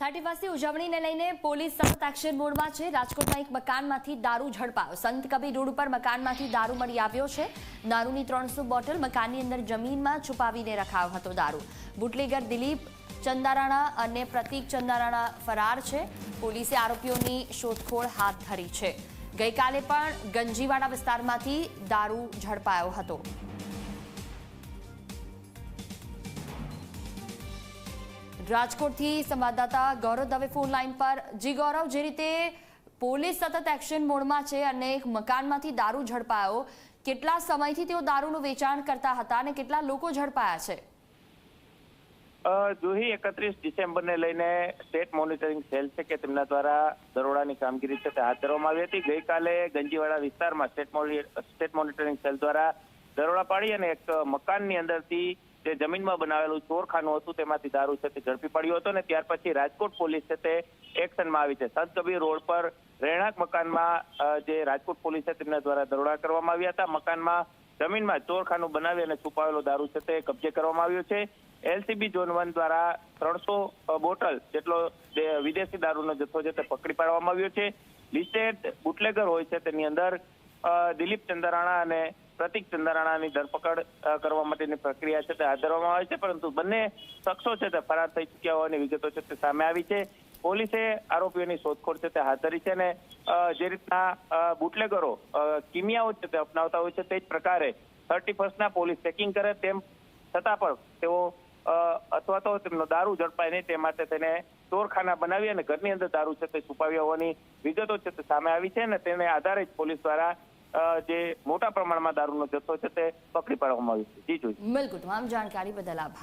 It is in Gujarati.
થર્ટી ફર્સ્ટની ઉજવણીને લઈને પોલીસ સતત એક્શન મોડમાં છે. રાજકોટમાં એક મકાનમાંથી દારૂ ઝડપાયો. સંત કબીર રોડ ઉપર મકાનમાંથી દારૂ મળી આવ્યો છે. દારૂની ત્રણસો બોટલ મકાનની અંદર જમીનમાં છુપાવીને રખાયો હતો દારૂ. બુટલેગર દિલીપ ચંદારાણા અને પ્રતીક ચંદારાણા ફરાર છે. પોલીસે આરોપીઓની શોધખોળ હાથ ધરી છે. ગઈકાલે પણ ગંજીવાડા વિસ્તારમાંથી દારૂ ઝડપાયો હતો. રાજકોટથી સંવાદદાતા ગૌરવ દવે ફોન લાઈન પર. જી ગૌરવ, જે રીતે પોલીસ સતત એક્શન મોડમાં છે અને એક મકાનમાંથી દારૂ ઝડપાયો, કેટલા સમયથી તેઓ દારૂનું વેચાણ કરતા હતા અને કેટલા લોકો ઝડપાયા છે? જુહી, એકત્રીસ ડિસેમ્બરને લઈને સ્ટેટ મોનિટરિંગ સેલ છે કે તેમના દ્વારા દરોડાની કામગીરી છે તે હાથ ધરવામાં આવી હતી. ગઈકાલે ગંજીવાડા વિસ્તારમાં સ્ટેટ સ્ટેટ મોનિટરિંગ સેલ દ્વારા દરોડા પાડી અને એક મકાનની અંદરથી જે જમીનમાં બનાવેલું ચોરખાનું હતું, તેમાંથી દારૂ છે તે ઝડપી પડ્યો હતો અને ત્યાર પછી રાજકોટ પોલીસ છે તે એક્શનમાં આવી છે. સંત કબીર રોડ પર રહેણાંક મકાનમાં જે રાજકોટ પોલીસ છે તેમના દ્વારા દરોડા કરવામાં આવ્યા હતા. મકાનમાં જમીનમાં ચોરખાનું બનાવી અને છુપાવેલો દારૂ છે તે કબજે કરવામાં આવ્યો છે. એલસીબી ઝોન વન દ્વારા ત્રણસો બોટલ જેટલો વિદેશી દારૂનો જથ્થો છે તે પકડી પાડવામાં આવ્યો છે. લિસ્ટેડ બુટલેગર હોય છે તેની અંદર દિલીપ ચંદરાણા અને પ્રતિક ચંદરાણાની ધરપકડ કરવા માટેની પ્રક્રિયા છે તે હાથ ધરવામાં આવી છે, પરંતુ બંને શખ્સો છે તે ફરાર થઈ ચૂક્યા હોવાની વિગતો છે તે સામે આવી છે. પોલીસે આરોપીઓની શોધખોળ છે તે હાથ ધરી છે અને જે રીતના બુટલેગરો કિમિયાઓ છે તે અપનાવતા હોય છે તે જ પ્રકારે થર્ટી ફર્સ્ટના પોલીસ ચેકિંગ કરે તેમ છતાં પણ તેઓ અથવા તો તેમનો દારૂ ઝડપાય નહીં તે માટે તેને ચોરખાના બનાવી અને ઘરની અંદર દારૂ છે તે છુપાવ્યા હોવાની વિગતો છે તે સામે આવી છે અને તેને આધારે જ પોલીસ દ્વારા જે મોટા પ્રમાણમાં દારૂનો જથ્થો છે તે પકડી પાડવામાં આવ્યો છે. જી, જોઈ. બિલકુલ, તમામ જાણકારી બદલ આભાર.